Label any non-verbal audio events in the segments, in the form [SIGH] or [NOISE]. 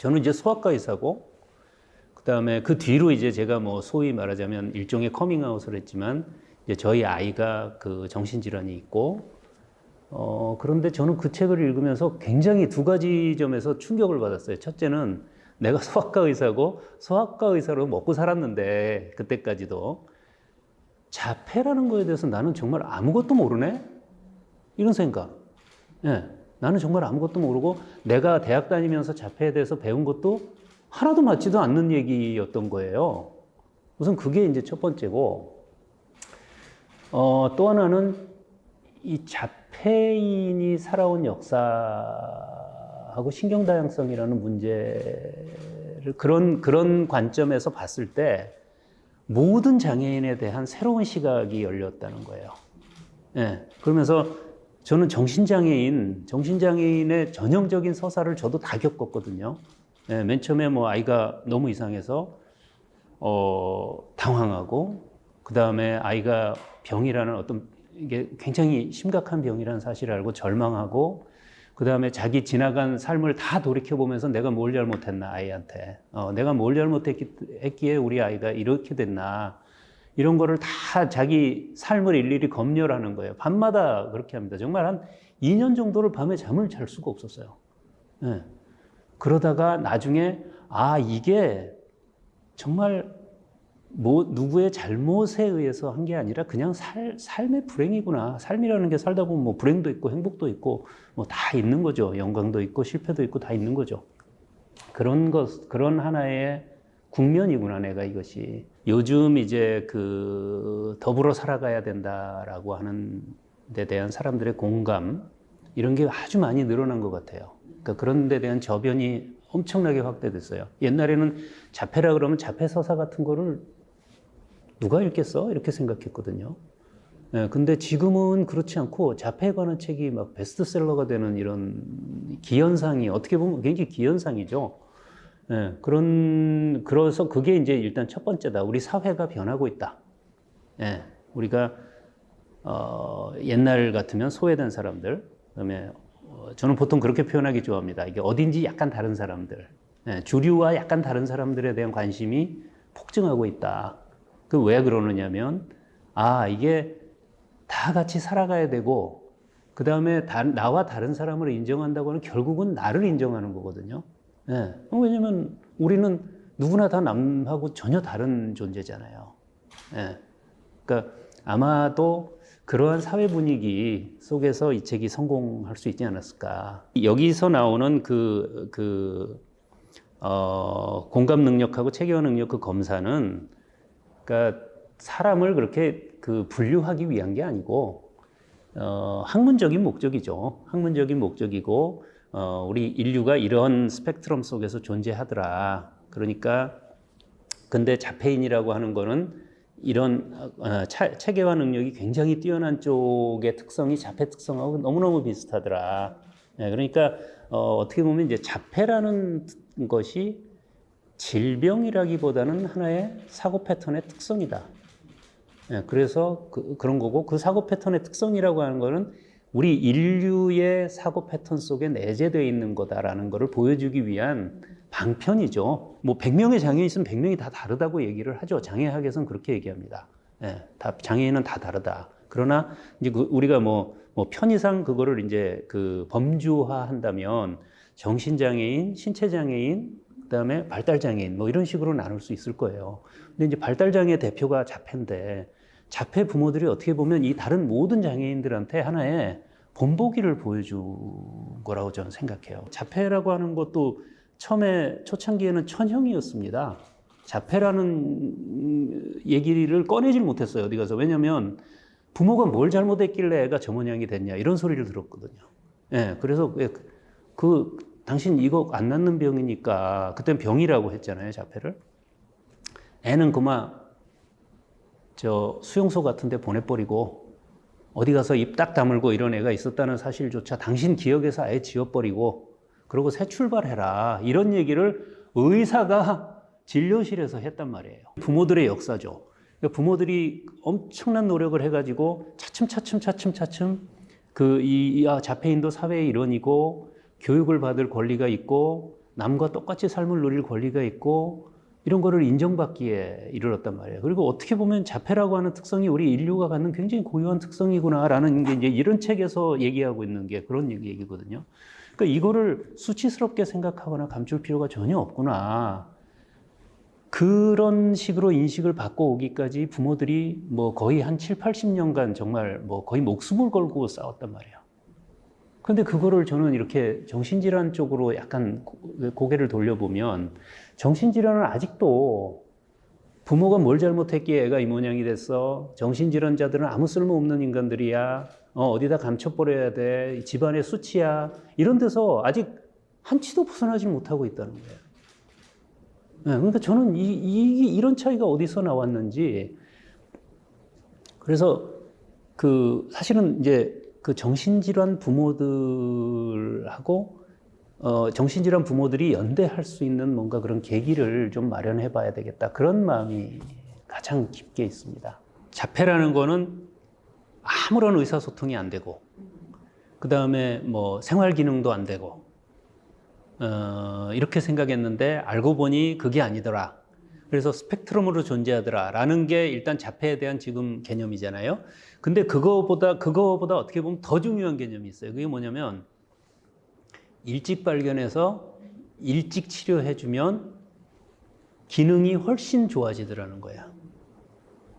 저는 이제 소아과 의사고 그다음에 그 뒤로 이제 제가 뭐 소위 말하자면 일종의 커밍아웃을 했지만 이제 저희 아이가 그 정신질환이 있고 어 그런데 저는 그 책을 읽으면서 굉장히 두 가지 점에서 충격을 받았어요. 첫째는 내가 [LAUGHS] 소아과 의사고 소아과 의사로 먹고 살았는데 그때까지도 자폐라는 거에 대해서 나는 정말 아무것도 모르네 이런 생각. 예, 나는 정말 아무것도 모르고 내가 대학 다니면서 자폐에 대해서 배운 것도 하나도 맞지도 않는 얘기였던 거예요. 우선 그게 이제 첫 번째고, 어, 또 하나는 이 자폐인이 살아온 역사하고 신경 다양성이라는 문제를 그런, 그런 관점에서 봤을 때 모든 장애인에 대한 새로운 시각이 열렸다는 거예요. 예, 그러면서 저는 정신장애인, 정신장애인의 전형적인 서사를 저도 다 겪었거든요. 예, 맨 처음에 뭐 아이가 너무 이상해서 어, 당황하고 그 다음에 아이가 병이라는 어떤 이게 굉장히 심각한 병이라는 사실을 알고 절망하고 그 다음에 자기 지나간 삶을 다 돌이켜 보면서 내가 뭘 잘못했나 아이한테 어, 내가 뭘 잘못했기에 우리 아이가 이렇게 됐나 이런 거를 다 자기 삶을 일일이 검열하는 거예요. 밤마다 그렇게 합니다. 정말 한 2년 정도를 밤에 잠을 잘 수가 없었어요. 예. 그러다가 나중에 아 이게 정말 뭐 누구의 잘못에 의해서 한 게 아니라 그냥 살, 삶의 불행이구나. 삶이라는 게 살다 보면 뭐 불행도 있고 행복도 있고 뭐 다 있는 거죠. 영광도 있고 실패도 있고 다 있는 거죠. 그런 것 그런 하나의 국면이구나 내가 이것이 요즘 이제 그 더불어 살아가야 된다라고 하는 데 대한 사람들의 공감 이런 게 아주 많이 늘어난 것 같아요. 그러니까 그런 데 대한 저변이 엄청나게 확대됐어요. 옛날에는 자폐라 그러면 자폐 서사 같은 거를 누가 읽겠어? 이렇게 생각했거든요. 예, 근데 지금은 그렇지 않고 자폐에 관한 책이 막 베스트셀러가 되는 이런 기현상이 어떻게 보면 굉장히 기현상이죠. 예, 그런, 그래서 그게 이제 일단 첫 번째다. 우리 사회가 변하고 있다. 예, 우리가, 어, 옛날 같으면 소외된 사람들, 그 다음에, 어, 저는 보통 그렇게 표현하기 좋아합니다. 이게 어딘지 약간 다른 사람들, 예, 주류와 약간 다른 사람들에 대한 관심이 폭증하고 있다. 그 왜 그러느냐면, 아, 이게 다 같이 살아가야 되고, 그 다음에 나와 다른 사람을 인정한다고 하는 결국은 나를 인정하는 거거든요. 예. 왜냐면 우리는 누구나 다 남하고 전혀 다른 존재잖아요. 예. 그러니까 아마도 그러한 사회 분위기 속에서 이 책이 성공할 수 있지 않았을까. 여기서 나오는 그, 그, 어, 공감 능력하고 체계화 능력 그 검사는, 그러니까 사람을 그렇게 그 분류하기 위한 게 아니고, 어, 학문적인 목적이죠. 학문적인 목적이고, 어, 우리 인류가 이런 스펙트럼 속에서 존재하더라. 그러니까 근데 자폐인이라고 하는 거는 이런 어, 차, 체계화 능력이 굉장히 뛰어난 쪽의 특성이 자폐 특성하고 너무너무 비슷하더라. 예, 그러니까 어, 어떻게 보면 이제 자폐라는 것이 질병이라기보다는 하나의 사고 패턴의 특성이다. 예, 그래서 그, 그런 거고 그 사고 패턴의 특성이라고 하는 거는 우리 인류의 사고 패턴 속에 내재되어 있는 거다라는 것을 보여주기 위한 방편이죠. 뭐 100명의 장애인 있으면 100명이 다 다르다고 얘기를 하죠. 장애학에서는 그렇게 얘기합니다. 예, 다 장애인은 다 다르다. 그러나 이제 그 우리가 뭐, 뭐 편의상 그거를 이제 그 범주화 한다면 정신장애인, 신체장애인, 그다음에 발달장애인 뭐 이런 식으로 나눌 수 있을 거예요. 근데 이제 발달장애 대표가 자폐인데 자폐 부모들이 어떻게 보면 이 다른 모든 장애인들한테 하나의 본보기를 보여준 거라고 저는 생각해요. 자폐라고 하는 것도 처음에 초창기에는 천형이었습니다. 자폐라는 얘기를 꺼내질 못했어요. 어디 가서. 왜냐면 부모가 뭘 잘못했길래 애가 저 모양이 됐냐 이런 소리를 들었거든요. 예, 그래서 그, 그 당신 이거 안 낫는 병이니까 그땐 병이라고 했잖아요. 자폐를. 애는 그만 저 수용소 같은 데 보내버리고 어디 가서 입 딱 다물고 이런 애가 있었다는 사실조차 당신 기억에서 아예 지워버리고 그러고 새 출발해라. 이런 얘기를 의사가 진료실에서 했단 말이에요. 부모들의 역사죠. 그러니까 부모들이 엄청난 노력을 해가지고 차츰 차츰 차츰 차츰 그 이, 아, 자폐인도 사회의 일원이고 교육을 받을 권리가 있고 남과 똑같이 삶을 누릴 권리가 있고 이런 거를 인정받기에 이르렀단 말이에요. 그리고 어떻게 보면 자폐라고 하는 특성이 우리 인류가 갖는 굉장히 고유한 특성이구나라는 게 이제 이런 책에서 얘기하고 있는 게 그런 얘기- 얘기거든요. 그러니까 이거를 수치스럽게 생각하거나 감출 필요가 전혀 없구나. 그런 식으로 인식을 바꿔오기까지 부모들이 뭐 거의 한 7, 80년간 정말 뭐 거의 목숨을 걸고 싸웠단 말이에요. 근데 그거를 저는 이렇게 정신질환 쪽으로 약간 고- 고개를 돌려보면 정신질환은 아직도 부모가 뭘 잘못했기에 애가 이 모양이 됐어. 정신질환자들은 아무 쓸모없는 인간들이야. 어, 어디다 감춰버려야 돼. 집안의 수치야. 이런 데서 아직 한치도 벗어나지 못하고 있다는 거예요. 네, 그러니까 저는 이, 이, 이런 차이가 어디서 나왔는지 그래서 그 사실은 이제 그 정신질환 부모들하고 어, 정신질환 부모들이 연대할 수 있는 뭔가 그런 계기를 좀 마련해 봐야 되겠다. 그런 마음이 가장 깊게 있습니다. 자폐라는 거는 아무런 의사소통이 안 되고, 그 다음에 뭐 생활 기능도 안 되고, 어, 이렇게 생각했는데 알고 보니 그게 아니더라. 그래서 스펙트럼으로 존재하더라. 라는 게 일단 자폐에 대한 지금 개념이잖아요. 근데 그거보다, 그거보다 어떻게 보면 더 중요한 개념이 있어요. 그게 뭐냐면, 일찍 발견해서 일찍 치료해 주면 기능이 훨씬 좋아지더라는 거야.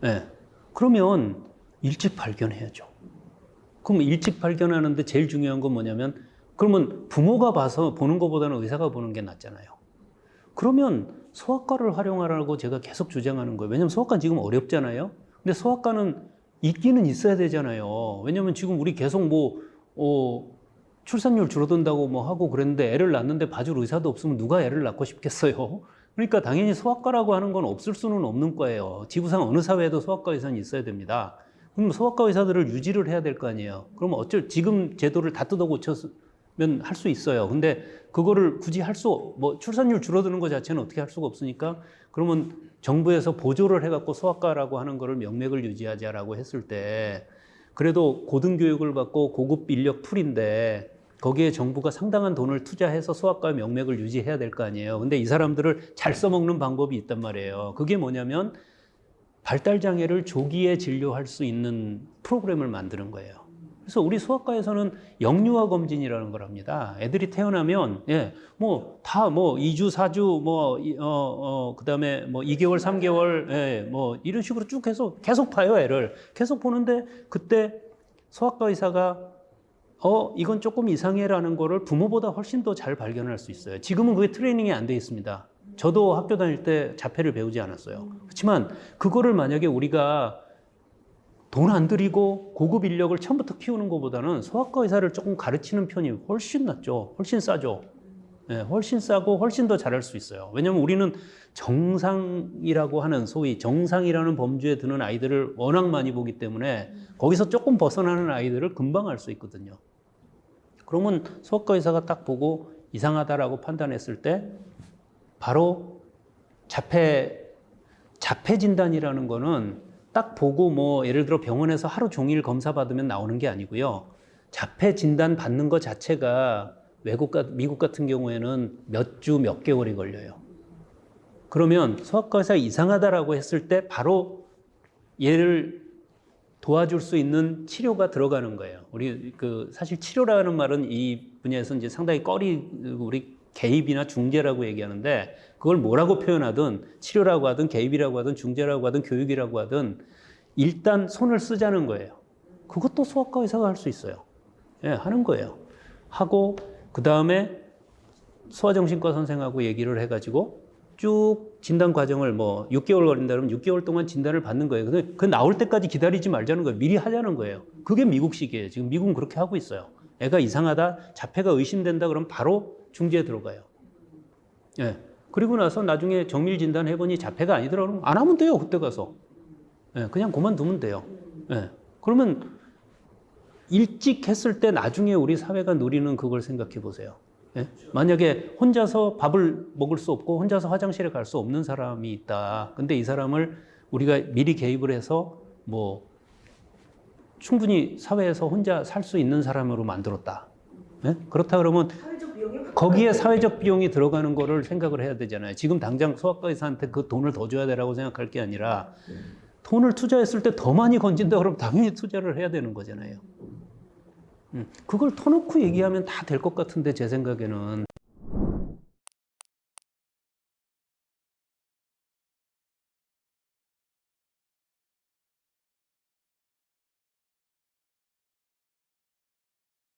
네. 그러면 일찍 발견해야죠. 그럼 일찍 발견하는데 제일 중요한 건 뭐냐면, 그러면 부모가 봐서 보는 것보다는 의사가 보는 게 낫잖아요. 그러면 소아과를 활용하라고 제가 계속 주장하는 거예요. 왜냐면 소아과 지금 어렵잖아요. 근데 소아과는 있기는 있어야 되잖아요. 왜냐면 지금 우리 계속 뭐, 어, 출산율 줄어든다고 뭐 하고 그랬는데 애를 낳는데 봐줄 의사도 없으면 누가 애를 낳고 싶겠어요? 그러니까 당연히 소아과라고 하는 건 없을 수는 없는 거예요. 지구상 어느 사회에도 소아과 의사는 있어야 됩니다. 그럼 소아과 의사들을 유지를 해야 될 거 아니에요. 그럼 어쩔 지금 제도를 다 뜯어 고쳤으 면 할 수 있어요. 근데 그거를 굳이 할 수 뭐 출산율 줄어드는 것 자체는 어떻게 할 수가 없으니까 그러면 정부에서 보조를 해갖고 소아과라고 하는 거를 명맥을 유지하자라고 했을 때 그래도 고등교육을 받고 고급 인력 풀인데 거기에 정부가 상당한 돈을 투자해서 소아과 명맥을 유지해야 될 거 아니에요. 근데 이 사람들을 잘 써먹는 방법이 있단 말이에요. 그게 뭐냐면 발달 장애를 조기에 진료할 수 있는 프로그램을 만드는 거예요. 그래서 우리 소아과에서는 영유아 검진이라는 걸 합니다. 애들이 태어나면 예, 뭐 다 뭐 2주, 4주 뭐 어, 어, 그 다음에 뭐 2개월, 3개월 예, 뭐 이런 식으로 쭉 해서 계속 봐요, 애를. 계속 보는데 그때 소아과 의사가 어, 이건 조금 이상해라는 거를 부모보다 훨씬 더 잘 발견할 수 있어요. 지금은 그게 트레이닝이 안 돼 있습니다. 저도 학교 다닐 때 자폐를 배우지 않았어요. 그렇지만 그거를 만약에 우리가 돈 안 들이고 고급 인력을 처음부터 키우는 것보다는 소아과 의사를 조금 가르치는 편이 훨씬 낫죠. 훨씬 싸죠. 네, 훨씬 싸고 훨씬 더 잘할 수 있어요. 왜냐하면 우리는 정상이라고 하는 소위 정상이라는 범주에 드는 아이들을 워낙 많이 보기 때문에 거기서 조금 벗어나는 아이들을 금방 알 수 있거든요. 그러면 소아과 의사가 딱 보고 이상하다라고 판단했을 때 바로 자폐 자폐 진단이라는 거는 딱 보고 뭐 예를 들어 병원에서 하루 종일 검사 받으면 나오는 게 아니고요. 자폐 진단 받는 것 자체가 외국 가 미국 같은 경우에는 몇 주 몇 개월이 걸려요. 그러면 소아과 의사가 이상하다라고 했을 때 바로 얘를 도와줄 수 있는 치료가 들어가는 거예요. 우리 그 사실 치료라는 말은 이 분야에서 이제 상당히 꺼리 우리 개입이나 중재라고 얘기하는데 그걸 뭐라고 표현하든 치료라고 하든 개입이라고 하든 중재라고 하든 교육이라고 하든 일단 손을 쓰자는 거예요. 그것도 소아과 의사가 할 수 있어요. 예, 하는 거예요. 하고 그 다음에 소아정신과 선생하고 얘기를 해가지고 쭉 진단 과정을 뭐 6개월 걸린다 그러면 6개월 동안 진단을 받는 거예요. 근데 그 나올 때까지 기다리지 말자는 거예요. 미리 하자는 거예요. 그게 미국식이에요. 지금 미국은 그렇게 하고 있어요. 애가 이상하다, 자폐가 의심된다 그러면 바로 중재에 들어가요. 예. 그리고 나서 나중에 정밀 진단 해보니 자폐가 아니더라 그러면 안 하면 돼요. 그때 가서. 예, 그냥 그만두면 돼요. 예. 그러면 일찍 했을 때 나중에 우리 사회가 누리는 그걸 생각해 보세요. 예? 만약에 혼자서 밥을 먹을 수 없고 혼자서 화장실에 갈 수 없는 사람이 있다. 근데 이 사람을 우리가 미리 개입을 해서 뭐 충분히 사회에서 혼자 살 수 있는 사람으로 만들었다. 예? 그렇다 그러면 거기에 사회적 비용이 들어가는 거를 생각을 해야 되잖아요. 지금 당장 소아과 의사한테 그 돈을 더 줘야 되라고 생각할 게 아니라 돈을 투자했을 때 더 많이 건진다 그러면 당연히 투자를 해야 되는 거잖아요. 음, 그걸 터놓고 얘기하면 다 될 것 같은데 제 생각에는